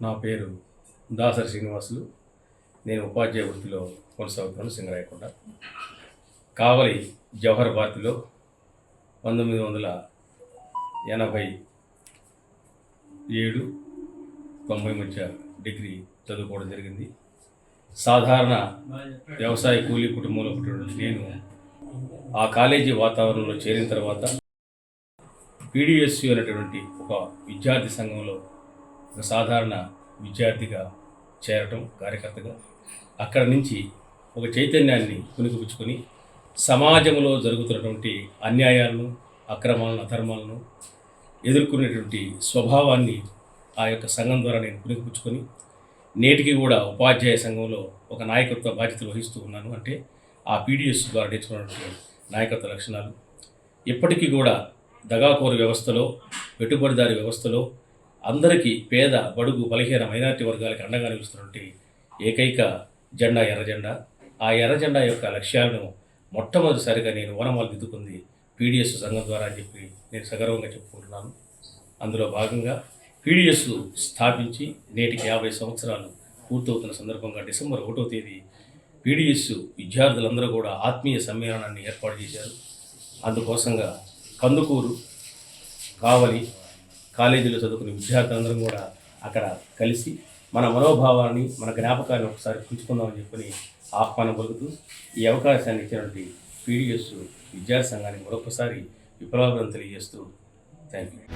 నా పేరు దాసరి శ్రీనివాసులు. నేను ఉపాధ్యాయ వృత్తిలో కొనసాగుతున్నాను సింగరాయకొండ. కావలి జవహర్ భారతిలో పంతొమ్మిది వందల ఎనభై ఏడు తొంభై మధ్య డిగ్రీ చదువుకోవడం జరిగింది. సాధారణ వ్యవసాయ కూలీ కుటుంబంలో పుట్టినటువంటి నేను ఆ కాలేజీ వాతావరణంలో చేరిన తర్వాత పీడిఎస్యు అనేటువంటి ఒక విద్యార్థి సంఘంలో ఒక సాధారణ విద్యార్థిగా చేరటం కార్యకర్తగా అక్కడ నుంచి ఒక చైతన్యాన్ని పుణికిపుచ్చుకొని సమాజంలో జరుగుతున్నటువంటి అన్యాయాలను అక్రమాలను అధర్మాలను ఎదుర్కొనేటువంటి స్వభావాన్ని ఆ యొక్క సంఘం ద్వారా నేను పుణికిపుచ్చుకొని నేటికి కూడా ఉపాధ్యాయ సంఘంలో ఒక నాయకత్వ బాధ్యతలు వహిస్తూ ఉన్నాను. అంటే ఆ పీడిఎస్ ద్వారా నేర్చుకున్నటువంటి నాయకత్వ లక్షణాలు. ఇప్పటికీ కూడా దగాకోరు వ్యవస్థలో పెట్టుబడిదారి వ్యవస్థలో అందరికీ పేద బడుగు బలహీన మైనార్టీ వర్గాలకు అండగా నిలుస్తున్నటువంటి ఏకైక జెండా ఎర్ర జెండా. ఆ ఎర్ర జెండా యొక్క లక్ష్యాలను మొట్టమొదటిసారిగా నేను ఓనమాలు దిద్దుకుంది పీడిఎస్ సంఘం ద్వారా అని చెప్పి నేను సగర్వంగా చెప్పుకుంటున్నాను. అందులో భాగంగా పీడిఎస్ స్థాపించి నేటికి యాభై సంవత్సరాలు పూర్తవుతున్న సందర్భంగా డిసెంబర్ ఒకటో తేదీ పీడిఎస్ విద్యార్థులందరూ కూడా ఆత్మీయ సమ్మేళనాన్ని ఏర్పాటు చేశారు. అందుకోసంగా కందుకూరు కావలి కాలేజీలో చదువుకునే విద్యార్థులందరం కూడా అక్కడ కలిసి మన మనోభావాన్ని మన జ్ఞాపకాన్ని ఒకసారి పుంచుకుందామని చెప్పని ఆహ్వానం పలుకుతూ ఈ అవకాశాన్ని ఇచ్చినటువంటి పీడిఎస్ విద్యార్థి సంఘానికి మరొకసారి విప్లవాభివృద్ధి తెలియజేస్తూ థ్యాంక్ యూ